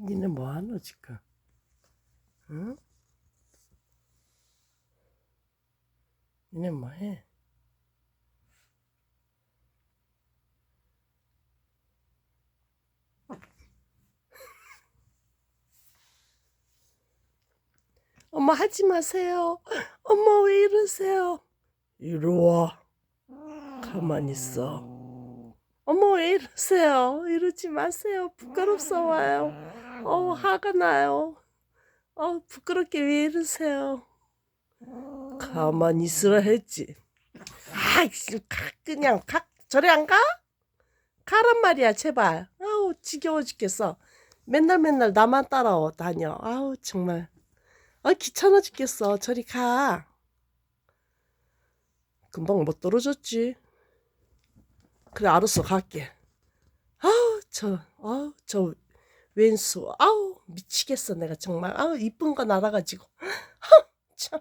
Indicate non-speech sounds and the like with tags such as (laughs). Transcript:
니네 뭐하노 지금? 응? 니네 뭐해? 엄마 하지 마세요. 엄마 왜 이러세요? 이리 와. 가만히 있어. 엄마 왜 이러세요? 이러지 마세요. 부끄럽사와요. 어 화가 나요. 어 부끄럽게 왜 이러세요? 가만히 있으라 했지. 아 그냥 가 저리 안 가? 가란 말이야 제발. 아우 지겨워 죽겠어. 맨날 맨날 나만 따라오 다녀. 아우 정말. 아 귀찮아 죽겠어. 저리 가. 금방 못 떨어졌지. 그래 알았어 갈게. 아우 저 아우 저 왼수 아우 미치겠어 내가 정말. 아우 이쁜 거 날아가지고. (laughs) 참